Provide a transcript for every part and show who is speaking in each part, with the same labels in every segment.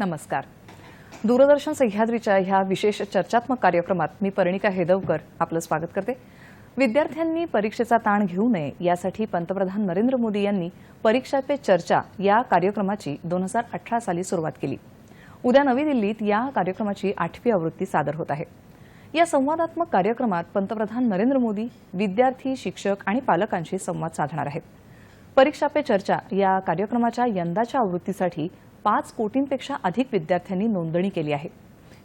Speaker 1: नमस्कार. दूरदर्शन सह्याद्रीच्या ह्या विशेष चर्चात्मक कार्यक्रमात मी परिणिका हेदवकर आपलं स्वागत करते. विद्यार्थ्यांनी परीक्षेचा ताण घेऊ नये यासाठी पंतप्रधान नरेंद्र मोदी यांनी परीक्षा पे चर्चा या कार्यक्रमाची दोन हजार अठरा साली सुरुवात केली. उद्या नवी दिल्लीत या कार्यक्रमाची आठवी आवृत्ती सादर होत आहे. या संवादात्मक कार्यक्रमात पंतप्रधान नरेंद्र मोदी विद्यार्थी शिक्षक आणि पालकांशी संवाद साधणार आहेत. परीक्षा पे चर्चा या कार्यक्रमाच्या यंदाच्या आवृत्तीसाठी पाच कोटींपेक्षा अधिक विद्यार्थ्यांनी नोंदणी केली आहे.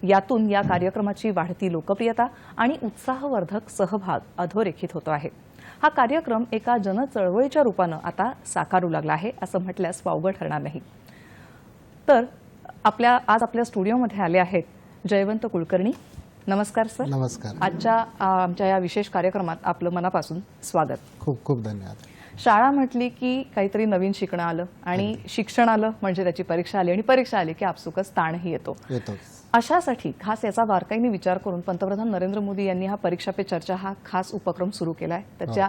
Speaker 1: यातून या कार्यक्रमाची वाढती लोकप्रियता आणि उत्साहवर्धक सहभाग अधोरेखित होतो आहे. हा कार्यक्रम एका जनचळवळीच्या रूपानं आता साकारू लागला आहे असं म्हटल्यास वावगं ठरणार नाही. तर आपल्या आज आपल्या स्टुडिओमध्ये आले आहेत जयवंत कुलकर्णी. नमस्कार सर.
Speaker 2: नमस्कार.
Speaker 1: आजच्या आमच्या या विशेष कार्यक्रमात आपलं मनापासून स्वागत.
Speaker 2: खूप खूप धन्यवाद.
Speaker 1: शाळा म्हटली की काहीतरी नवीन शिकणं आलं आणि शिक्षण आलं म्हणजे त्याची परीक्षा आली आणि परीक्षा आली की आपसुकच ताणही येतो. अशासाठी खास याचा बारकाईने विचार करून पंतप्रधान नरेंद्र मोदी यांनी हा परीक्षा पे चर्चा हा खास उपक्रम सुरू केलाय. त्याच्या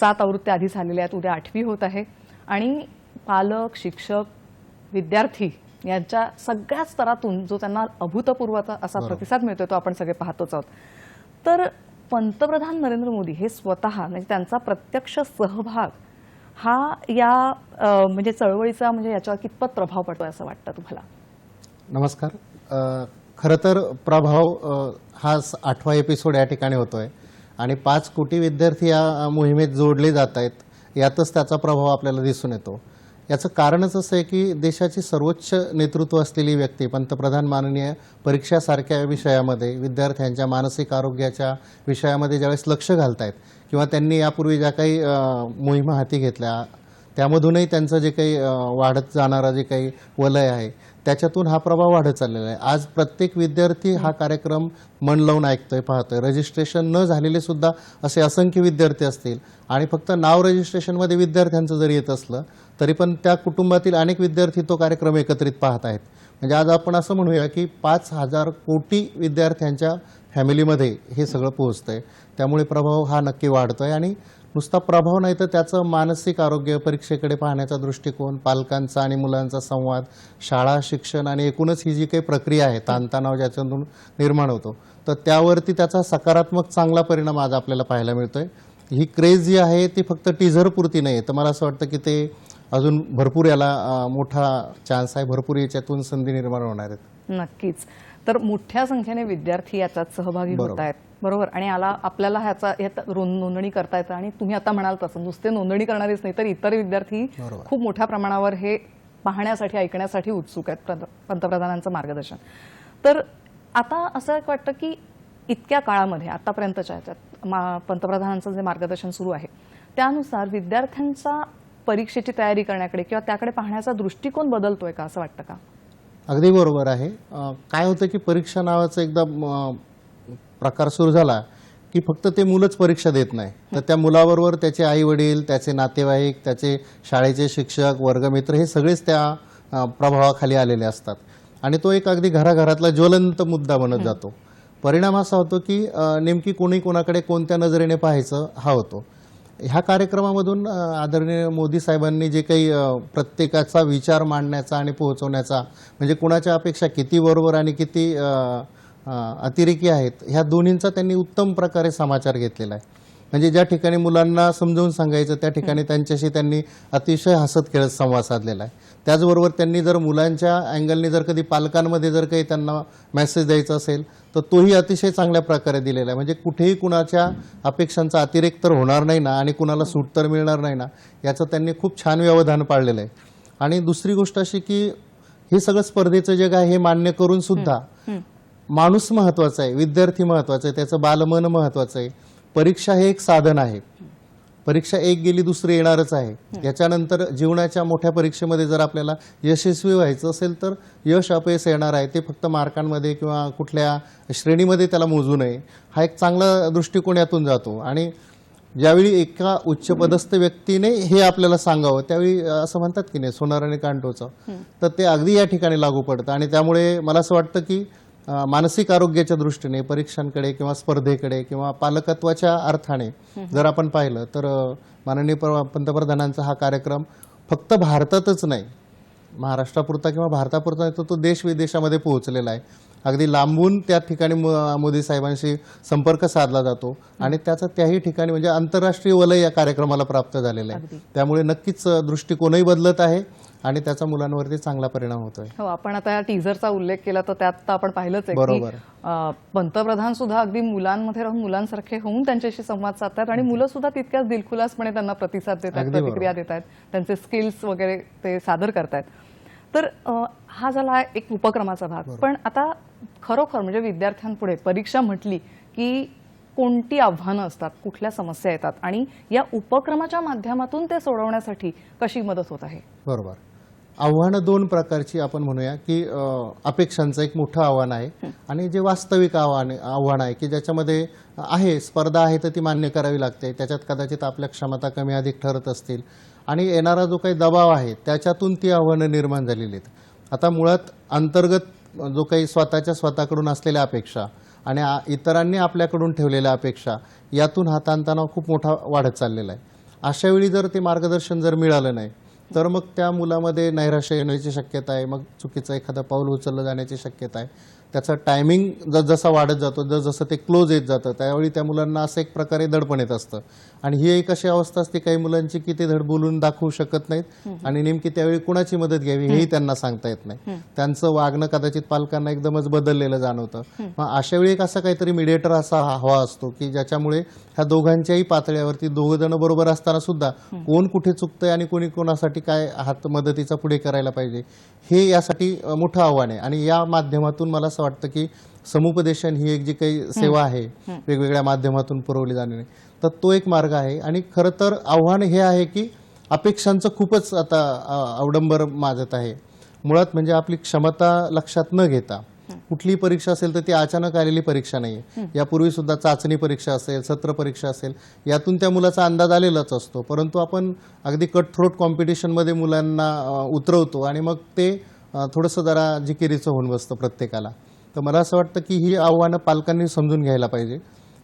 Speaker 1: सात आवृत्त्या आधी झालेल्या आहेत उद्या आठवी होत आहे. आणि पालक शिक्षक विद्यार्थी यांच्या सगळ्या स्तरातून जो त्यांना अभूतपूर्व असा प्रतिसाद मिळतोय तो आपण सगळे पाहतोच आहोत. तर पंतप्रधान नरेंद्र मोदी हे स्वतः म्हणजे त्यांचा प्रत्यक्ष सहभाग हा या म्हणजे चळवळीचा म्हणजे याच्यावर कितपत प्रभाव पडतोय असं वाटतं तुम्हाला?
Speaker 2: नमस्कार. खरं तर प्रभाव हा आठवा एपिसोड या ठिकाणी होतोय. आणि पाच कोटी विद्यार्थी या मोहिमेत जोडले जात आहेत यातच त्याचा प्रभाव आपल्याला दिसून येतो. याचं कारणच असं आहे की देशाची सर्वोच्च नेतृत्व असलेली व्यक्ती पंतप्रधान माननीय परीक्षासारख्या विषयामध्ये विद्यार्थ्यांच्या मानसिक आरोग्याच्या विषयामध्ये ज्यावेळेस लक्ष घालत आहेत किंवा त्यांनी यापूर्वी ज्या काही मोहिमा हाती घेतल्या त्यामधूनही त्यांचं जे काही वाढत जाणारा जे काही वलय आहे त्याच्यातून हा प्रभाव वाढत चाललेला आहे. आज प्रत्येक विद्यार्थी हा कार्यक्रम मन लावून ऐकतोय पाहतोय. रजिस्ट्रेशन न झालेले सुद्धा असे असंख्य विद्यार्थी असतील आणि फक्त नाव रजिस्ट्रेशनमध्ये विद्यार्थ्यांचं जरी येत असलं तरी पण त्या कुटुंबातील अनेक विद्यार्थी तो कार्यक्रम एकत्रित पाहत आहेत. म्हणजे आज आपण असं म्हणूया की पाच हजार कोटी विद्यार्थ्यांच्या फॅमिलीमध्ये हे सगळं पोहोचतंय. त्यामुळे प्रभाव हा नक्की वाढतोय आणि नुसता प्रभाव नाही तर त्याचं मानसिक आरोग्य परीक्षेकडे पाहण्याचा दृष्टिकोन पालकांचा आणि मुलांचा संवाद शाळा शिक्षण आणि एकूणच ही जी काही प्रक्रिया आहे ताणतणाव ज्याच्यातून निर्माण होतो तर त्यावरती त्याचा सकारात्मक चांगला परिणाम आज आपल्याला पाहायला मिळतोय. ही क्रेज जी आहे ती फक्त टीझरपुरती नाही आहे तर मला असं वाटतं की ते अजून भरपूर याला मोठा चान्स आहे. भरपूर याच्यातून संधी निर्माण होणार आहेत.
Speaker 1: नक्कीच. तर मोठ्या संख्येने विद्यार्थी याच्यात सहभागी होत. आहेत. बरोबर. आणि आला आपल्याला ह्याचा नोंदणी करता येतं आणि तुम्ही आता म्हणाल तसं. नुसते नोंदणी करणारेच नाही तर इतर विद्यार्थी. खूप मोठ्या प्रमाणावर हे पाहण्यासाठी ऐकण्यासाठी उत्सुक आहेत पंत- पंतप्रधानांचं मार्गदर्शन. तर आता असं एक वाटतं की इतक्या काळामध्ये आतापर्यंतच्या ह्याच्यात मा- पंतप्रधानांचं जे मार्गदर्शन सुरू आहे त्यानुसार विद्यार्थ्यांचा परीक्षेची तयारी करण्याकडे किंवा त्याकडे पाहण्याचा दृष्टिकोन बदलतोय का असं वाटतं का?
Speaker 2: अगदी बरोबर आहे. काय होतं की परीक्षा नावाचा एकदा प्रकार सुरू झाला की फक्त ते मुलंच परीक्षा देत नाही. तर त्या मुलाबरोबर त्याचे आई वडील त्याचे नातेवाईक त्याचे शाळेचे शिक्षक वर्गमित्र हे सगळेच त्या प्रभावाखाली आलेले असतात. आणि तो एक अगदी घराघरातला ज्वलंत मुद्दा बनत जातो. परिणाम असा होतो की नेमकी कोणी कोणाकडे कोणत्या नजरेने पाहायचं हा होतो. ह्या कार्यक्रमामधून आदरणीय मोदी साहेबांनी जे काही प्रत्येकाचा विचार मांडण्याचा आणि पोहोचवण्याचा म्हणजे कुणाच्या अपेक्षा किती बरोबर आणि किती अतिरेकी आहेत ह्या दोन्हींचा त्यांनी उत्तम प्रकारे समाचार घेतलेला आहे. म्हणजे ज्या ठिकाणी मुलांना समजावून सांगायचं त्या ठिकाणी त्यांच्याशी त्यांनी अतिशय हसत खेळत संवाद साधलेला आहे. त्याचबरोबर त्यांनी जर मुलांच्या अँगलने जर कधी पालकांमध्ये जर काही त्यांना मेसेज द्यायचा असेल तर तोही अतिशय चांगल्या प्रकारे दिलेला आहे. म्हणजे कुठेही कुणाच्या अपेक्षांचा अतिरेक तर होणार नाही ना आणि कुणाला सूट तर मिळणार नाही ना याचं त्यांनी खूप छान व्यवधान पाळलेलं आहे. आणि दुसरी गोष्ट अशी की हे सगळं स्पर्धेचं जग आहे हे मान्य करून सुद्धा माणूस महत्त्वाचा आहे विद्यार्थी महत्त्वाचा आहे त्याचं बालमन महत्वाचं आहे. परीक्षा हे एक साधन आहे. परीक्षा एक गेली दुसरी येणारच आहे. याच्यानंतर जीवनाच्या मोठ्या परीक्षेमध्ये जर आपल्याला यशस्वी व्हायचं असेल तर यश अपयश येणार आहे. ते फक्त मार्कांमध्ये किंवा कुठल्या श्रेणीमध्ये त्याला मोजू नये. हा एक चांगला दृष्टिकोन यातून जातो. आणि ज्यावेळी एका उच्चपदस्थ व्यक्तीने हे आपल्याला सांगावं त्यावेळी असं म्हणतात की नाही सोनार आणि कांटोचं. तर ते अगदी या ठिकाणी लागू पडतं. आणि त्यामुळे मला असं वाटतं की मानसिक आरोग्याच्या दृष्टीने परीक्षांकडे किंवा स्पर्धेकडे किंवा पालकत्वाच्या अर्थाने जर आपण पाहिलं तर माननीय प्र- पंतप्रधानांचा हा कार्यक्रम फक्त भारतातच नाही महाराष्ट्रापुरता किंवा भारतापुरता नाही तर तो देश विदेशामध्ये पोहोचलेला आहे. अगदी लांबून त्या ठिकाणी मो- मोदी साहेबांशी संपर्क साधला जातो आणि त्याचा त्याही ठिकाणी म्हणजे आंतरराष्ट्रीय वलय या कार्यक्रमाला प्राप्त झालेलं. आहे. त्यामुळे नक्कीच दृष्टिकोनही बदलत आहे. आणि त्याचा मुलांवरती चांगला परिणाम होतोय.
Speaker 1: हो आपण आता या टीझरचा उल्लेख केला तर त्यात तर आपण पाहिलंच आहे
Speaker 2: बरोबर.
Speaker 1: की पंतप्रधान सुद्धा अगदी मुलांमध्ये राहून मुलांसारखे होऊन त्यांच्याशी संवाद साधतात आणि मुलं सुद्धा तितक्याच दिलखुलासपणे त्यांना प्रतिसाद देतात. प्रतिक्रिया देत आहेत त्यांचे स्किल्स वगैरे ते सादर करतायत तर हा झाला एक उपक्रमाचा भाग. पण आता खरोखर म्हणजे विद्यार्थ्यांपुढे परीक्षा म्हटली की कोणती आव्हानं असतात कुठल्या समस्या येतात आणि या उपक्रमाच्या माध्यमातून ते सोडवण्यासाठी कशी मदत होत आहे?
Speaker 2: बरोबर. आव्हानं दोन प्रकारची आपण म्हणूया की अपेक्षांचं एक मोठं आव्हान आहे आणि जे वास्तविक आव्हान आव्हान आहे की ज्याच्यामध्ये आहे स्पर्धा आहे तर ती मान्य करावी लागते. त्याच्यात कदाचित आपल्या क्षमता कमी अधिक ठरत असतील. आणि येणारा जो काही दबाव आहे त्याच्यातून ती आव्हानं निर्माण झालेली आहेत. आता मुळात अंतर्गत जो काही स्वतःच्या स्वतःकडून असलेल्या अपेक्षा आणि इतरांनी आपल्याकडून ठेवलेल्या अपेक्षा यातून हा ताणतणाव खूप मोठा वाढत चाललेला आहे. अशा वेळी जर ते मार्गदर्शन जर मिळालं नाही तर मग त्या मुलामध्ये नैराश्य येण्याची शक्यता आहे मग चुकीचं एखादं पाऊल उचललं जाण्याची शक्यता आहे. त्याचं टायमिंग जसजसा वाढत जातो जसजसं ते क्लोज येत जातं त्यावेळी त्या मुलांना असं एक प्रकारे दडपण येत असतं. आणि ही एक अशी अवस्था असते काही मुलांची की ते धड बोलून दाखवू शकत नाहीत आणि नेमकी त्यावेळी कुणाची मदत घ्यावी हेही त्यांना सांगता येत नाही. त्यांचं वागणं कदाचित पालकांना एकदमच बदललेलं जाणवतं. मग अशा वेळी एक असा काहीतरी मिडिएटर असा हवा असतो की ज्याच्यामुळे ह्या दोघांच्याही पातळ्यावरती दोघ जण बरोबर असताना सुद्धा कोण कुठे चुकतंय आणि कोणी कोणासाठी काय हात मदतीचा पुढे करायला पाहिजे हे यासाठी मोठं आव्हान आहे. आणि या माध्यमातून मला असं वाटतं की समुपदेशन ही एक जी काही सेवा आहे वेगवेगळ्या माध्यमातून पुरवली जाणारी तर तो एक मार्ग आहे आणि खरं तर आव्हान हे आहे की अपेक्षांचं खूपच आता अवडंबर माजत आहे. मुळात म्हणजे आपली क्षमता लक्षात न घेता कुठलीही परीक्षा असेल तर ती अचानक आलेली परीक्षा नाही यापूर्वी सुद्धा चाचणी परीक्षा असेल सत्र परीक्षा असेल यातून त्या मुलाचा अंदाज आलेलाच असतो. परंतु आपण अगदी कट थ्रोट कॉम्पिटिशनमध्ये मुलांना उतरवतो आणि मग ते थोडंसं जरा जिकिरीचं होऊन बसतं प्रत्येकाला. तर मला असं वाटतं की ही आव्हानं पालकांनी समजून घ्यायला पाहिजे.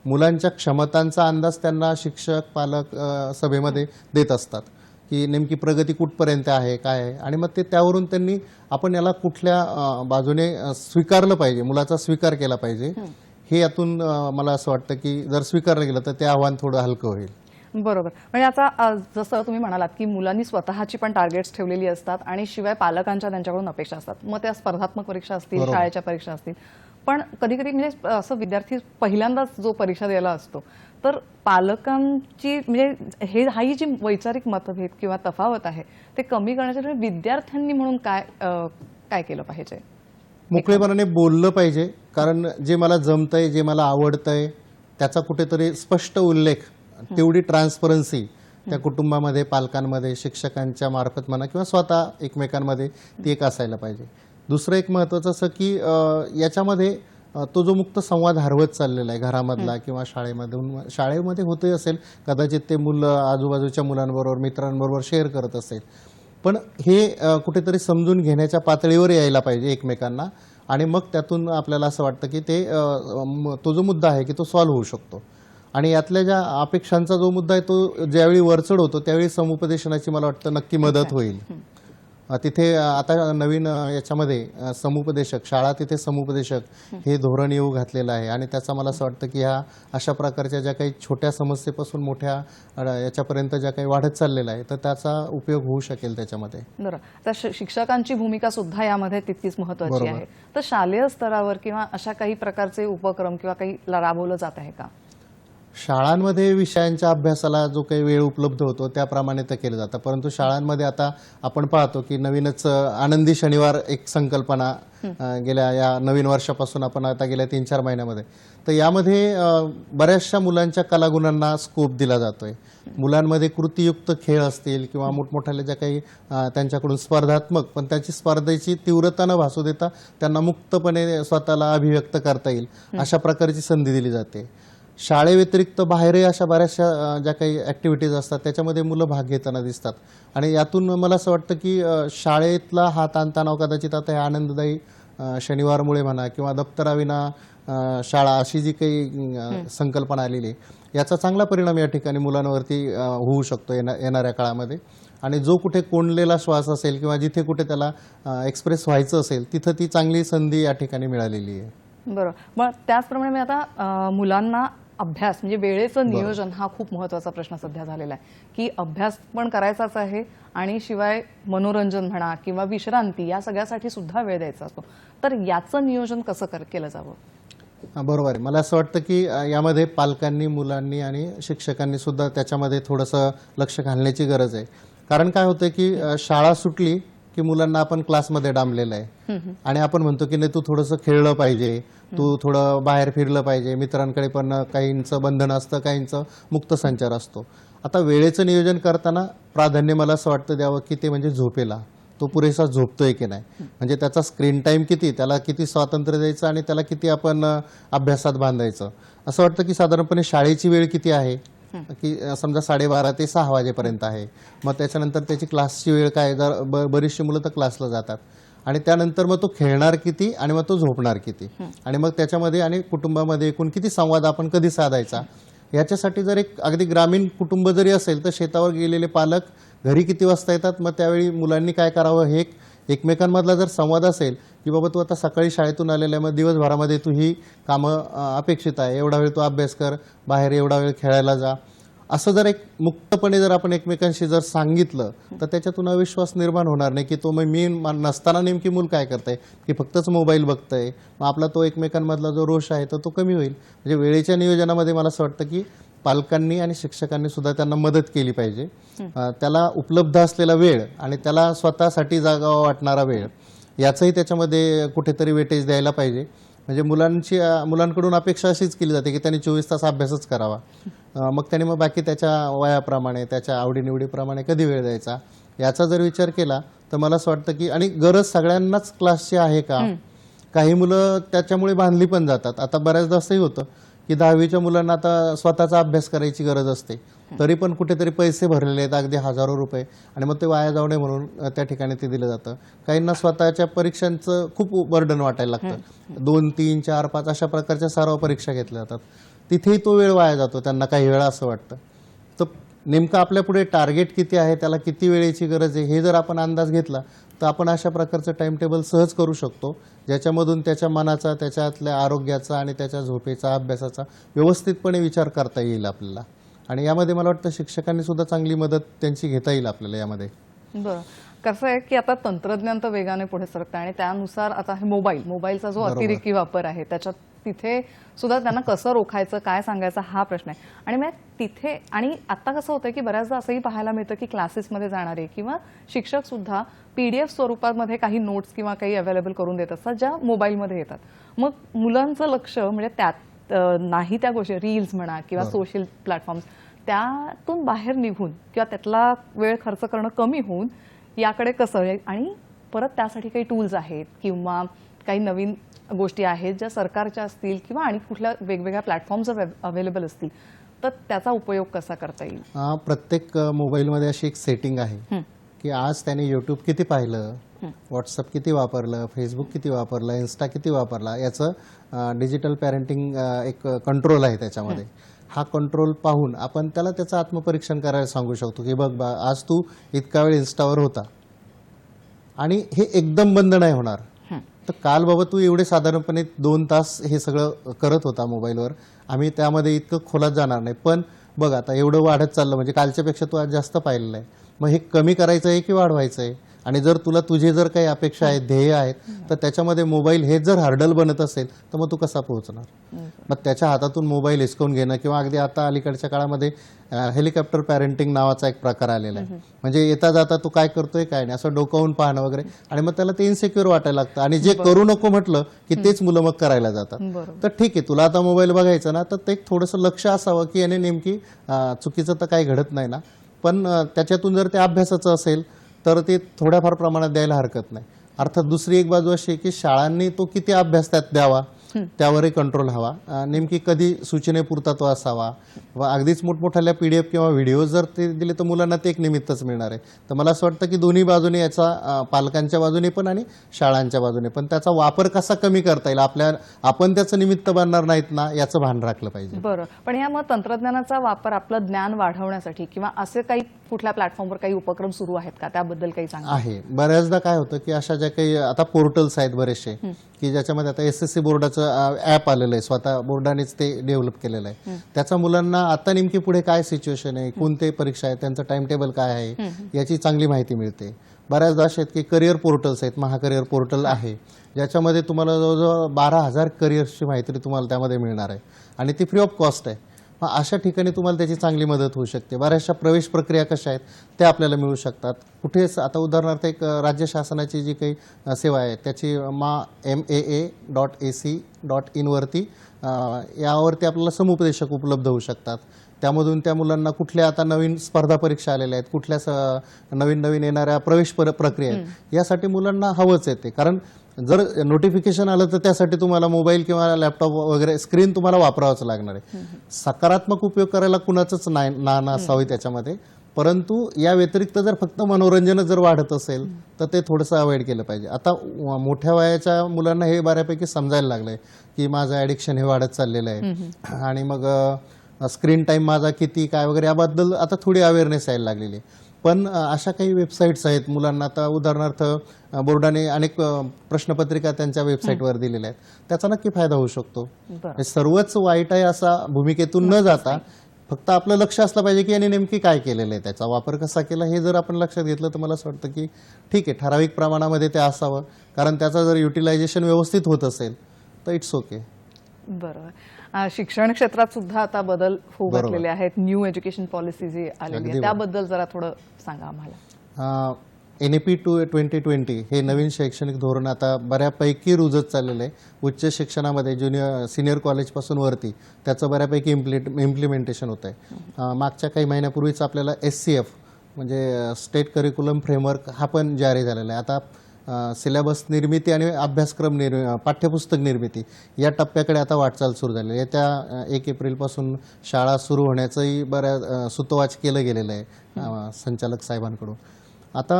Speaker 2: मुलांच्या क्षमतांचा अंदाज त्यांना शिक्षक पालक सभेमध्ये देत असतात की नेमकी प्रगती कुठपर्यंत आहे काय आहे? आणि मग ते त्यावरून त्यांनी आपण याला कुठल्या बाजूने स्वीकारलं पाहिजे मुलाचा स्वीकार केला पाहिजे. हे. यातून मला असं वाटतं की जर स्वीकारलं गेलं तर ते आव्हान थोडं हलकं होईल.
Speaker 1: बरोबर. म्हणजे आता जसं तुम्ही म्हणालात की मुलांनी स्वतःची पण टार्गेट्स ठेवलेली असतात आणि शिवाय पालकांच्या त्यांच्याकडून अपेक्षा असतात. मग त्या स्पर्धात्मक परीक्षा असतील. शाळेच्या परीक्षा असतील. पण कधी कधी म्हणजे असं विद्यार्थी पहिल्यांदाच जो परीक्षा द्यायला असतो तर पालकांची म्हणजे हे हाही जी वैचारिक मतभेद किंवा तफावत आहे ते कमी करण्यासाठी विद्यार्थ्यांनी म्हणून काय काय केलं पाहिजे?
Speaker 2: मोकळेपणाने बोललं पाहिजे. कारण जे मला जमतंय जे मला आवडतंय त्याचा कुठेतरी स्पष्ट उल्लेख तेवढी ट्रान्सपरन्सी त्या कुटुंबामध्ये पालकांमध्ये शिक्षकांच्या मार्फत म्हणा किंवा स्वतः एकमेकांमध्ये ती एक असायला पाहिजे. दुसरं एक महत्त्वाचं असं की याच्यामध्ये तो जो मुक्त संवाद हरवत चाललेला आहे घरामधला किंवा शाळेमधून शाळेमध्ये होतही असेल कदाचित ते मुलं आजूबाजूच्या मुलांबरोबर मित्रांबरोबर शेअर करत असेल. पण हे कुठेतरी समजून घेण्याच्या पातळीवर यायला पाहिजे एकमेकांना आणि मग त्यातून आपल्याला असं वाटतं की ते तो जो मुद्दा आहे की तो सॉल्व्ह होऊ शकतो. आणि यातल्या ज्या अपेक्षांचा जो मुद्दा आहे तो ज्यावेळी वरचढ होतो त्यावेळी समुपदेशनाची मला वाटतं नक्की मदत होईल. तिथे आता नवीन याच्यामध्ये समुपदेशक शाळा तिथे समुपदेशक हे धोरण येऊ घातलेलं आहे आणि त्याचा मला असं वाटतं की ह्या अशा प्रकारच्या ज्या काही छोट्या समस्येपासून मोठ्या याच्यापर्यंत ज्या काही वाढत चाललेला आहे तर त्याचा उपयोग होऊ शकेल त्याच्यामध्ये.
Speaker 1: बरं. तर शिक्षकांची भूमिका सुद्धा यामध्ये तितकीच महत्वाची
Speaker 2: बरोबर.
Speaker 1: आहे. तर शालेय स्तरावर किंवा अशा काही प्रकारचे उपक्रम किंवा काही राबवलं जात आहे का?
Speaker 2: शाळांमध्ये विषयांच्या अभ्यासाला जो काही वेळ उपलब्ध होतो त्याप्रमाणे ते केलं जातं. परंतु शाळांमध्ये आता आपण पाहतो की नवीनच आनंदी शनिवार एक संकल्पना गेल्या या नवीन वर्षापासून आपण आता गेल्या तीन चार महिन्यामध्ये. तर यामध्ये बऱ्याचशा मुलांच्या कलागुणांना स्कोप दिला जातोय. मुलांमध्ये कृतीयुक्त खेळ असतील किंवा मोठमोठ्या ज्या काही त्यांच्याकडून स्पर्धात्मक पण त्याची स्पर्धेची तीव्रता न भासू देता त्यांना मुक्तपणे स्वतःला अभिव्यक्त करता येईल अशा प्रकारची संधी दिली जाते. शाळेव्यतिरिक्त बाहेरही अशा बऱ्याचशा ज्या काही ॲक्टिव्हिटीज असतात त्याच्यामध्ये मुलं भाग घेताना दिसतात. आणि यातून मला असं वाटतं की शाळेतला हा ताणतणाव कदाचित आता हे आनंददायी शनिवारमुळे म्हणा किंवा दप्तराविना शाळा अशी जी काही संकल्पना आलेली आहे याचा चांगला परिणाम या ठिकाणी मुलांवरती होऊ शकतो येणा येणाऱ्या काळामध्ये. आणि जो कुठे कोंडलेला श्वास असेल किंवा जिथे कुठे त्याला एक्सप्रेस व्हायचं असेल तिथं ती चांगली संधी या ठिकाणी मिळालेली आहे.
Speaker 1: बरोबर. मग त्याचप्रमाणे मी आता मुलांना अभ्यास म्हणजे वेळेचं नियोजन हा खूप महत्त्वाचा प्रश्न सध्या झालेला आहे. की अभ्यास पण करायचाच आहे आणि शिवाय मनोरंजन म्हणा किंवा विश्रांती या सगळ्यासाठी सुद्धा वेळ द्यायचा असतो. तर याचं नियोजन कसं कर केलं जावं?
Speaker 2: बरोबर आहे. मला असं वाटतं की यामध्ये पालकांनी मुलांनी आणि शिक्षकांनी सुद्धा त्याच्यामध्ये थोडंसं लक्ष घालण्याची गरज आहे. कारण काय होतं की शाळा सुटली की मुलांना आपण क्लासमध्ये डांबलेलं आहे. आणि आपण म्हणतो की नाही तू थोडंसं खेळलं पाहिजे तू थोडं बाहेर फिरलं पाहिजे मित्रांकडे पण काहींचं बंधन असतं काहींचं मुक्त संचार असतो. आता वेळेचं नियोजन करताना प्राधान्य मला असं वाटतं द्यावं की ते म्हणजे झोपेला. तो पुरेसा झोपतोय की नाही. म्हणजे त्याचा स्क्रीन टाइम किती त्याला किती स्वातंत्र्य द्यायचं आणि त्याला किती आपण अभ्यासात बांधायचं. असं वाटतं की साधारणपणे शाळेची वेळ किती आहे? की समजा साडेबारा ते सहा वाजेपर्यंत आहे. मग त्याच्यानंतर त्याची क्लासची वेळ काय? जर ब- बरीचशी मुलं तर क्लासला जातात. आणि त्यानंतर मग तो खेळणार किती आणि मग तो झोपणार किती. आणि मग त्याच्यामध्ये आणि कुटुंबामध्ये एकूण किती संवाद आपण कधी साधायचा? याच्यासाठी जर एक अगदी ग्रामीण कुटुंब जरी असेल तर शेतावर गेलेले पालक घरी किती वाजता येतात? मग त्यावेळी मुलांनी काय करावं? हे एक एकमेकांमधला जर संवाद असेल की बाबा तू आता सकाळी शाळेतून आलेला आहे मग दिवसभरामध्ये तू ही कामं अपेक्षित आहे. एवढा वेळ तू अभ्यास कर बाहेर एवढा वेळ खेळायला जा. असं जर एक मुक्तपणे जर आपण एकमेकांशी जर सांगितलं तर त्याच्यातून अविश्वास निर्माण होणार नाही की तो मग मी नसताना नेमकी मूल काय करतंय की फक्तच मोबाईल बघतंय. मग आपला तो एकमेकांमधला जो रोष आहे तर तो कमी होईल. म्हणजे वेळेच्या नियोजनामध्ये मला असं वाटतं की पालकांनी आणि शिक्षकांनी सुद्धा त्यांना मदत केली पाहिजे. त्याला उपलब्ध असलेला वेळ आणि त्याला स्वतःसाठी जागा वाटणारा वेळ याचंही त्याच्यामध्ये कुठेतरी वेटेज द्यायला पाहिजे. म्हणजे मुलांची मुलांकडून अपेक्षा अशीच केली जाते की त्यांनी चोवीस तास अभ्यासच करावा. मग त्यांनी मग बाकी त्याच्या वयाप्रमाणे त्याच्या आवडीनिवडीप्रमाणे कधी वेळ द्यायचा? याचा जर विचार केला तर मला असं वाटतं की आणि गरज सगळ्यांनाच क्लासची आहे का? काही मुलं त्याच्यामुळे बांधली पण जातात. आता बऱ्याचदा असंही होतं की दहावीच्या मुलांना आता स्वतःचा अभ्यास करायची गरज असते. तरी पण कुठेतरी पैसे भरलेले आहेत अगदी हजारो रुपये. आणि मग ते वाया जाऊ नये म्हणून त्या ठिकाणी ते दिलं जातं. काहींना स्वतःच्या परीक्षांचं खूप बर्डन वाटायला लागतं. दोन तीन चार पाच अशा प्रकारच्या सर्व परीक्षा घेतल्या जातात. तिथेही तो वेळ वाया जातो त्यांना काही वेळा असं वाटतं. तर नेमकं आपल्या पुढे टार्गेट किती आहे त्याला किती वेळेची गरज आहे हे जर आपण अंदाज घेतला तर आपण अशा प्रकारचं टाइम टेबल सहज करू शकतो ज्याच्यामधून त्याच्या मनाचा त्याच्यातल्या आरोग्याचा आणि त्याच्या झोपेचा अभ्यासाचा व्यवस्थितपणे विचार करता येईल आपल्याला. आणि यामध्ये मला वाटतं शिक्षकांनी सुद्धा चांगली मदत त्यांची घेता येईल आपल्याला यामध्ये.
Speaker 1: बरं. कसं आहे की आता तंत्रज्ञान तर वेगाने पुढे सरकतं आणि त्यानुसार आता हे मोबाईल मोबाईलचा जो अतिरेकी वापर आहे त्याच्यात तिथे सुद्धा त्यांना कसं रोखायचं काय सांगायचं हा प्रश्न आहे. आणि मग तिथे आणि आता कसं होतं की बऱ्याचदा असंही पाहायला मिळतं की क्लासेसमध्ये जाणारे किंवा शिक्षक सुद्धा पी डी एफ स्वरूपामध्ये काही नोट्स किंवा काही अवेलेबल करून देत असतात ज्या मोबाईलमध्ये येतात. मग मुलांचं लक्ष म्हणजे त्यात नाही त्या गोष्टी रील्स म्हणा किंवा सोशल प्लॅटफॉर्म्स त्यातून बाहेर निघून किंवा त्यातला वेळ खर्च करणं कमी होऊन याकडे कसं आणि परत त्यासाठी काही टूल्स आहेत किंवा काही नवीन गोष्टी आहेत ज्या सरकारच्या असतील किंवा आणि कुठल्या वेगवेगळ्या प्लॅटफॉर्म्स अवेलेबल असतील तर त्याचा उपयोग कसा करता येईल?
Speaker 2: प्रत्येक मोबाईलमध्ये अशी एक सेटिंग आहे की आज त्याने यूट्यूब किती पाहिलं व्हॉट्सअप किती वापरलं फेसबुक किती वापरलं इन्स्टा किती वापरला याचं डिजिटल पॅरेंटिंग एक कंट्रोल आहे त्याच्यामध्ये. हा. कंट्रोल पाहून आपण त्याला त्याचं आत्मपरीक्षण करायला सांगू शकतो की बघ बा आज तू इतका वेळ इन्स्टावर होता. आणि हे एकदम बंद नाही होणार. तर काल बाबा तू एवढे साधारणपणे दोन तास हे सगळं करत होता मोबाईलवर. आम्ही त्यामध्ये इतकं खोलात जाणार नाही. पण बघ आता एवढं वाढत चाललं म्हणजे कालच्यापेक्षा तू आज जास्त पाहिलेलं आहे. मग हे कमी करायचं आहे की वाढवायचं आहे आणि जर तुला तुझे जर काही अपेक्षा आहेत ध्येय आहेत तर त्याच्यामध्ये मोबाईल हेच जर हर्डल बनत असेल तर मग तू कसा पोहोचणार? मग त्याच्या हातातून मोबाईल हिसकवून घेणं किंवा अगदी आता अलीकडच्या काळामध्ये हेलिकॉप्टर पॅरेंटिंग नावाचा एक प्रकार आलेला आहे. म्हणजे येता जाता तू काय करतोय काय नाही असं डोकावून पाहणं वगैरे. आणि मग त्याला ते इन्सिक्युअर वाटायला लागतं. आणि जे करू नको म्हटलं की तेच मुलं मग करायला जातात. तर ठीक आहे तुला आता मोबाईल बघायचा ना तर ते थोडंसं लक्ष असावं की याने नेमकी चुकीचं तर काही घडत नाही ना. पण त्याच्यातून जर ते अभ्यासाचं असेल तर ते थोड्याफार प्रमाणात द्यायला हरकत नाही. अर्थात दुसरी एक बाजू अशी आहे की शाळांनी तो किती अभ्यास त्यात द्यावा? त्यावरही कंट्रोल हवा. नेमकी कधी सूचनेपुरता तो असावा? व अगदीच मोठमोठ्या पी डी एफ किंवा व्हिडिओ जर ते दिले तर मुलांना ते एक निमित्तच मिळणार आहे. तर मला असं वाटतं की दोन्ही बाजूने याचा पालकांच्या बाजूने पण आणि शाळांच्या बाजूने पण त्याचा वापर कसा कमी करता येईल? आपल्या आपण त्याचं निमित्त बनणार नाहीत ना याचं भान राखलं पाहिजे.
Speaker 1: बरं. पण ह्या मग तंत्रज्ञानाचा वापर आपलं ज्ञान वाढवण्यासाठी किंवा असे काही कुठल्या प्लॅटफॉर्मवर काही उपक्रम सुरू आहेत का? त्याबद्दल काही सांगा.
Speaker 2: आहे. बऱ्याचदा काय होतं की अशा ज्या काही आता पोर्टल्स आहेत बरेचसे. की ज्याच्यामध्ये आता एस एस सी बोर्डाचं ॲप आलेलं आहे. स्वतः बोर्डानेच ते डेव्हलप केलेलं आहे. त्याचा मुलांना आता नेमकी पुढे काय सिच्युएशन आहे? कोणते परीक्षा आहे त्यांचं टाइम टेबल काय आहे? याची चांगली माहिती मिळते. बऱ्याचदा असे आहेत की करिअर पोर्टल्स आहेत महाकरिअर पोर्टल आहे. ज्याच्यामध्ये तुम्हाला जवळजवळ बारा हजार करिअर्सची माहिती तुम्हाला त्यामध्ये मिळणार आहे. आणि ती फ्री ऑफ कॉस्ट आहे. मग अशा ठिकाणी तुम्हाला त्याची चांगली मदत होऊ शकते. बऱ्याचशा प्रवेश प्रक्रिया कशा आहेत त्या आपल्याला मिळू शकतात. कुठेच आता उदाहरणार्थ एक राज्य शासनाची जी काही सेवा आहे त्याची मा M A A dot A C dot इनवरती यावरती आपल्याला समुपदेशक उपलब्ध होऊ शकतात. त्यामधून त्या मुलांना कुठल्या आता नवीन स्पर्धा परीक्षा आलेल्या आहेत कुठल्या स- नवीन नवीन येणाऱ्या प्रवेश पर- प्रक्रिया आहेत. यासाठी मुलांना हवंच येते कारण जर नोटिफिकेशन आलं तर त्यासाठी तुम्हाला मोबाईल किंवा लॅपटॉप वगैरे स्क्रीन तुम्हाला वापरावंच लागणार आहे. सकारात्मक उपयोग करायला कुणाचंच नाही ना नसावी त्याच्यामध्ये. परंतु या व्यतिरिक्त जर फक्त मनोरंजन जर वाढत असेल तर ते थोडंसं अवॉइड केलं पाहिजे. आता मोठ्या वयाच्या मुलांना हे बऱ्यापैकी समजायला लागलंय की माझं ॲडिक्शन हे वाढत चाललेलं आहे. आणि मग स्क्रीन टाईम माझा किती काय वगैरे याबद्दल आता थोडी अवेअरनेस यायला लागलेली आहे. पण अशा काही वेबसाईट्स आहेत मुलांना आता उदाहरणार्थ बोर्डाने अनेक प्रश्नपत्रिका त्यांच्या वेबसाईटवर दिलेल्या आहेत. त्याचा नक्की फायदा होऊ शकतो. सर्वच वाईट आहे असा भूमिकेतून न जाता फक्त आपलं लक्ष असलं पाहिजे की याने नेमकी काय केलेलं आहे त्याचा वापर कसा केला हे जर आपण लक्षात घेतलं तर मला असं वाटतं की ठीक आहे ठराविक प्रमाणामध्ये ते असावं. कारण त्याचा जर युटिलायझेशन व्यवस्थित होत असेल तर इट्स ओके
Speaker 1: बरोबर. शिक्षण क्षेत्रात सुद्धा आता बदल होऊ. घातलेले आहेत. न्यू एज्युकेशन पॉलिसी जी आलेली आहे. त्याबद्दल जरा थोडं सांगा आम्हाला.
Speaker 2: N E P two twenty twenty हे नवीन शैक्षणिक धोरण आता बऱ्यापैकी रुजत चाललेलं आहे. उच्च शिक्षणामध्ये ज्युनियर सिनियर कॉलेजपासून वरती त्याचं बऱ्यापैकी इम्प्लिट इम्प्लिमेंटेशन होत आहे मागच्या काही महिन्यापूर्वीच आपल्याला एस सी एफ म्हणजे स्टेट करिक्युलम फ्रेमवर्क हा पण जारी झालेला आहे. आता सिलेबस निर्मिती आणि अभ्यासक्रम निर्मि पाठ्यपुस्तक निर्मिती या टप्प्याकडे आता वाटचाल सुरू झालेली आहे. येत्या अ, एक एप्रिलपासून शाळा सुरू होण्याचंही बऱ्याच अ, सुतोवाच केलं गेलेलं आहे संचालक साहेबांकडून. आता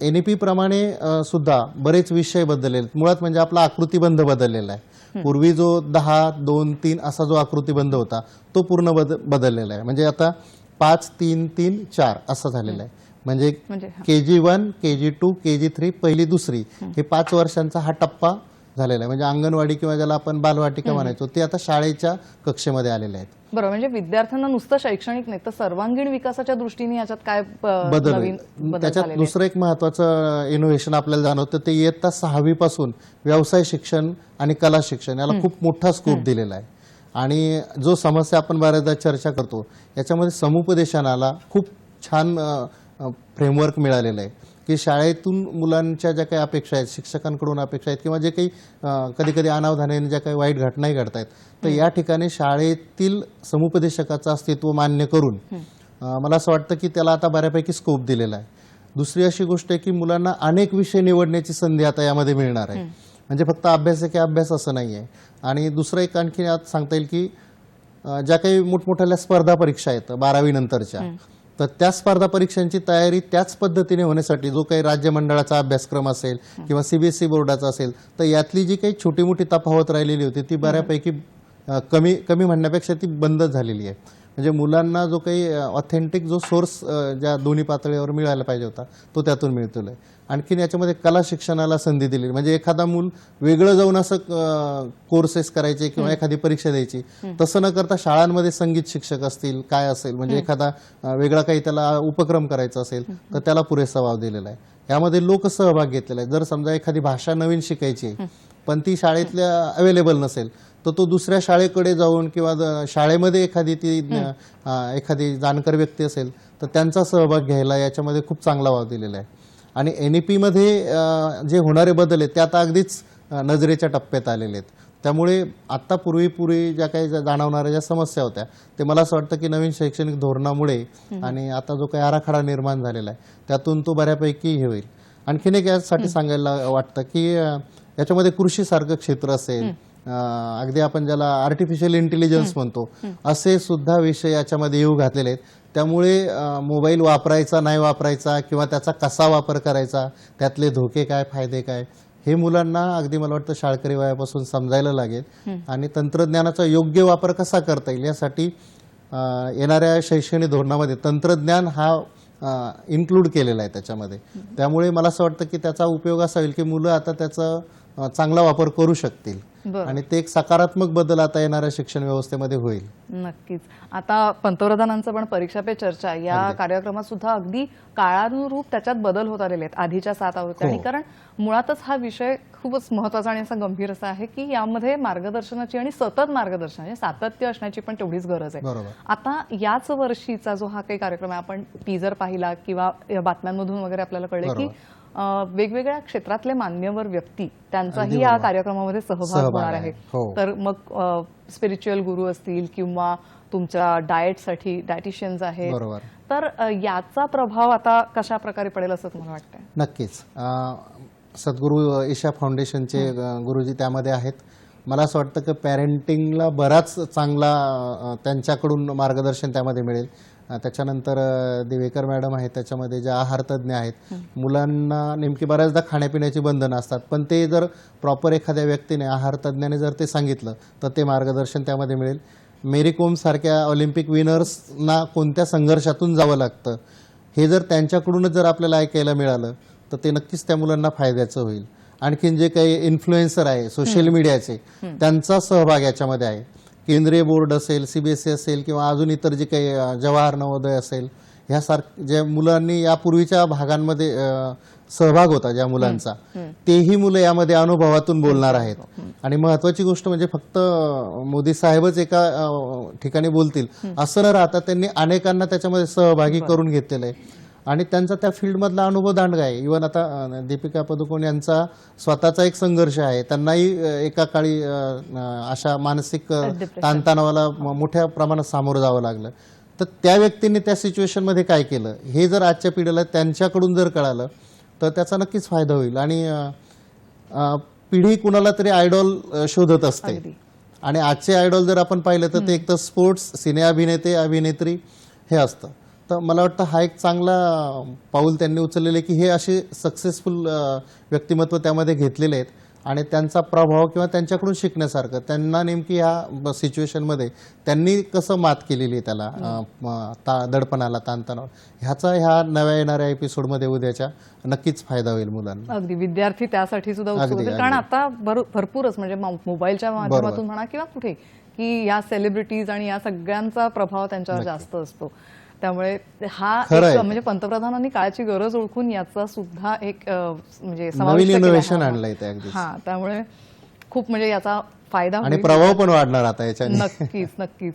Speaker 2: एन ई पी प्रमाणे अ, सुद्धा बरेच विषय बदललेले आहेत. मुळात म्हणजे आपला आकृतीबंध बदललेला आहे. पूर्वी जो दहा दोन तीन असा जो आकृतीबंध होता तो पूर्ण बद बदललेला आहे. म्हणजे आता पाच तीन तीन चार असं झालेलं आहे. म्हणजे
Speaker 1: म्हणजे.
Speaker 2: K G one K G two K G three पहिली दुसरी. हे पाच वर्षांचा हा टप्पा झालेला आहे. म्हणजे अंगणवाडी किंवा ज्याला आपण बालवाटिका म्हणायचो ते आता शाळेच्या कक्षेमध्ये आलेले आहेत.
Speaker 1: बरोबर. म्हणजे विद्यार्थ्यांना नुसतं शैक्षणिक नाही तर सर्वांगीण विकासाच्या दृष्टीने याच्यात काय
Speaker 2: बदल त्याच्यात दुसरं एक महत्वाचं इनोव्हेशन आपल्याला जाणवतं ते इयत्ता सहावी पासून व्यवसाय शिक्षण आणि कला शिक्षण याला खूप मोठा स्कोप दिलेला आहे. आणि जो समस्या आपण बऱ्याचदा चर्चा करतो याच्यामध्ये समुपदेशनाला खूप छान फ्रेमवर्क मिळालेलं आहे. की शाळेतून मुलांच्या ज्या काही अपेक्षा आहेत शिक्षकांकडून अपेक्षा आहेत किंवा जे काही कधी कधी अनावधानाने ज्या काही वाईट घटनाही घडतायत तर या ठिकाणी शाळेतील समुपदेशकाचं अस्तित्व मान्य करून मला असं वाटतं की त्याला आता बऱ्यापैकी स्कोप दिलेला आहे. दुसरी अशी गोष्ट आहे की मुलांना अनेक विषय निवडण्याची संधी आता यामध्ये मिळणार आहे. म्हणजे फक्त अभ्यास आहे की अभ्यास असं नाही आहे. आणि दुसरं एक आणखी आज सांगता येईल की ज्या काही मोठमोठ्या स्पर्धा परीक्षा आहेत बारावी नंतरच्या तर त्या स्पर्धा परीक्षांची तयारी त्याच पद्धतीने होण्यासाठी जो काही राज्य मंडळाचा अभ्यासक्रम असेल किंवा सीबीएसई बोर्डाचा असेल तर यातली जी काही छोटी मोठी तफावत राहिलेली होती ती बऱ्यापैकी कमी कमी म्हणण्यापेक्षा ती बंद झालेली आहे. म्हणजे मुलांना जो काही ऑथेंटिक जो सोर्स ज्या दोन्ही पातळीवर मिळायला पाहिजे होता तो त्यातून मिळतो आहे आणखीन याच्यामध्ये कला शिक्षणाला संधी दिली म्हणजे एखादा मूल वेगळं जाऊन असं कोर्सेस करायचे किंवा एखादी परीक्षा द्यायची तसं न करता शाळांमध्ये संगीत शिक्षक असतील काय असेल म्हणजे एखादा वेगळा काही त्याला उपक्रम करायचा असेल तर त्याला पुरेसा वाव दिलेला आहे. यामध्ये लोकसहभाग घेतलेला आहे जर समजा एखादी भाषा नवीन शिकायची आहे, पण ती शाळेतल्या अवेलेबल नसेल तर तो दुसऱ्या शाळेकडे जाऊन किंवा शाळेमध्ये एखादी ती एखादी जाणकार व्यक्ती असेल तर त्यांचा सहभाग घ्यायला याच्यामध्ये खूप चांगला वाव दिलेला आहे. आणि एन ई पीमध्ये जे होणारे बदल आहेत ते आता अगदीच नजरेच्या टप्प्यात आलेले आहेत. त्यामुळे आत्ता पूर्वीपूर्वी ज्या काही जाणवणाऱ्या ज्या समस्या होत्या ते मला असं वाटतं की नवीन शैक्षणिक धोरणामुळे आणि आता जो काही आराखडा निर्माण झालेला आहे त्यातून तो बऱ्यापैकी हे होईल. आणखीन एक यासाठी सांगायला वाटतं की याच्यामध्ये कृषीसारखं क्षेत्र असेल अगदी आपण ज्याला आर्टिफिशियल इंटेलिजन्स म्हणतो असे सुद्धा विषय याच्यामध्ये येऊ घातलेले आहेत. त्यामुळे मोबाईल वापरायचा नाही वापरायचा किंवा त्याचा कसा वापर करायचा त्यातले धोके काय फायदे काय हे मुलांना अगदी मला वाटतं शाळकरी वयापासून समजायला लागेल. आणि तंत्रज्ञानाचा योग्य वापर कसा करता येईल यासाठी येणाऱ्या शैक्षणिक धोरणामध्ये तंत्रज्ञान हा इन्क्लूड केलेला आहे त्याच्यामध्ये. त्यामुळे मला असं वाटतं की त्याचा उपयोग असा होईल की मुलं आता त्याचा चांगला वापर करू शकतील.
Speaker 1: बरं.
Speaker 2: आणि ते एक सकारात्मक बदल आता येणाऱ्या शिक्षण व्यवस्थेमध्ये होईल.
Speaker 1: नक्कीच. आता पंतप्रधानांचं पण परीक्षा पे चर्चा. या कार्यक्रमात सुद्धा अगदी काळानुरूप त्याच्यात बदल होत आलेले आहेत आधीच्या सात आवृत्त्या. आणि कारण मुळातच हा विषय खूपच महत्त्वाचा आणि असा गंभीर असा आहे की यामध्ये मार्गदर्शनाची आणि सतत मार्गदर्शन म्हणजे सातत्य असण्याची पण तेवढीच गरज आहे. आता याच वर्षीचा जो हा काही कार्यक्रम आहे आपण टीजर पाहिला किंवा बातम्यांमधून वगैरे आपल्याला कळले की वेगवेगळ्या क्षेत्रातले मान्यवर व्यक्ती त्यांचाही या कार्यक्रमामध्ये सहभाग होणार
Speaker 2: आहे. हो.
Speaker 1: तर मग स्पिरिच्युअल गुरु असतील किंवा तुमच्या डाएटसाठी डायटिशियन्स आहेत.
Speaker 2: बरोबर.
Speaker 1: तर याचा प्रभाव आता कशा प्रकारे पडेल असं तुम्हाला वाटतंय?
Speaker 2: नक्कीच. सद्गुरू ईशा फाउंडेशनचे गुरुजी त्यामध्ये आहेत. मला असं वाटतं की पॅरेंटिंगला बराच चांगला त्यांच्याकडून मार्गदर्शन त्यामध्ये मिळेल. त्याच्यानंतर दिवेकर मॅडम आहेत त्याच्यामध्ये ज्या आहार तज्ज्ञ आहेत मुलांना नेमकी बऱ्याचदा खाण्यापिण्याची बंधनं असतात. पण ते जर प्रॉपर एखाद्या व्यक्तीने आहार तज्ज्ञाने जर ते सांगितलं तर ते मार्गदर्शन त्यामध्ये मिळेल. मेरी कोम सारख्या ऑलिम्पिक विनर्सना कोणत्या संघर्षातून जावं लागतं हे जर त्यांच्याकडूनच जर आपल्याला ऐकायला मिळालं तर ते नक्कीच त्या मुलांना फायद्याचं होईल. आणखीन जे काही इन्फ्लुएन्सर आहे सोशल मीडियाचे त्यांचा सहभाग याच्यामध्ये आहे. केंद्रीय बोर्ड असेल सीबीएसई असेल किंवा अजून इतर जे काही जवाहर नवोदय असेल ह्यासारख ज्या मुलांनी यापूर्वीच्या भागांमध्ये सहभाग होता ज्या मुलांचा तेही मुलं यामध्ये अनुभवातून बोलणार आहेत. आणि महत्वाची गोष्ट म्हणजे फक्त मोदी साहेबच एका ठिकाणी बोलतील असं न राहता त्यांनी अनेकांना त्याच्यामध्ये सहभागी करून घेतलेलं आहे. आणि त्यांचा त्या फील्डमधला अनुभव दांडगा आहे. इव्हन आता दीपिका पदुकोण यांचा स्वतःचा एक संघर्ष आहे. त्यांनाही एका काळी अशा मानसिक. ताणतणावाला मोठ्या प्रमाणात सामोरं जावं लागलं. तर त्या व्यक्तींनी त्या सिच्युएशनमध्ये काय केलं? हे जर आजच्या पिढीला त्यांच्याकडून जर कळालं तर त्याचा नक्कीच फायदा होईल. आणि पिढी कुणाला तरी आयडॉल शोधत असते. आणि आजचे आयडॉल जर आपण पाहिलं तर ते एक तर स्पोर्ट्स सिने अभिनेते अभिनेत्री हे असतं. तर मला वाटतं हा एक चांगला पाऊल त्यांनी उचललेले की हे असे सक्सेसफुल व्यक्तिमत्व त्यामध्ये घेतलेले आहेत आणि त्यांचा प्रभाव किंवा त्यांच्याकडून शिकण्यासारखं त्यांना नेमकी ह्या सिच्युएशनमध्ये त्यांनी कसं मात केलेली आहे त्याला ता दडपणाला ताणतणाव ह्याचा ह्या नव्या येणाऱ्या एपिसोडमध्ये उद्याच्या नक्कीच फायदा होईल मुलांना.
Speaker 1: अगदी. विद्यार्थी त्यासाठी सुद्धा कारण आता भर- भरपूरच म्हणजे मोबाईलच्या माध्यमातून म्हणा किंवा कुठे की या सेलिब्रिटीज आणि या सगळ्यांचा प्रभाव त्यांच्यावर जास्त असतो. त्यामुळे हा. म्हणजे पंतप्रधानांनी काळाची गरज ओळखून याचा सुद्धा एक म्हणजे
Speaker 2: इनोव्हेशन. आणलंय
Speaker 1: हा त्यामुळे खूप म्हणजे याचा फायदा
Speaker 2: आणि प्रभाव पण वाढणार आता याच्याने.
Speaker 1: नक्कीच नक्कीच.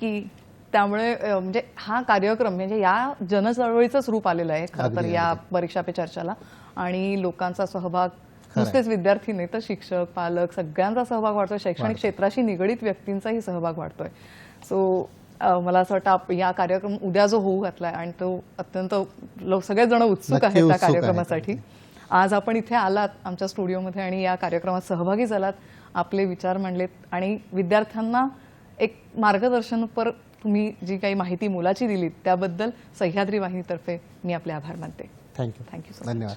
Speaker 1: की त्यामुळे म्हणजे हा कार्यक्रम म्हणजे या जनचळवळीचंच रूप आलेलं आहे खरं तर या परीक्षा पे चर्चाला. आणि लोकांचा सहभाग नुसतेच विद्यार्थी नाही तर शिक्षक पालक सगळ्यांचा सहभाग वाढतोय. शैक्षणिक क्षेत्राशी निगडीत व्यक्तींचाही सहभाग वाढतोय. सो मला असं वाटतं आप- या कार्यक्रम उद्या जो होऊ घातलाय आणि तो अत्यंत लो- सगळेच जण उत्सुक आहेत त्या. कार्यक्रमासाठी. आज आपण इथे आलात आमच्या स्टुडिओमध्ये आणि या कार्यक्रमात सहभागी झालात आपले विचार मांडलेत आणि विद्यार्थ्यांना एक मार्गदर्शनपर तुम्ही जी काही माहिती मुलाची दिलीत त्याबद्दल सह्याद्री वाहिनीतर्फे मी आपले आभार मानते.
Speaker 2: थँक्यू
Speaker 1: थँक्यू
Speaker 2: धन्यवाद.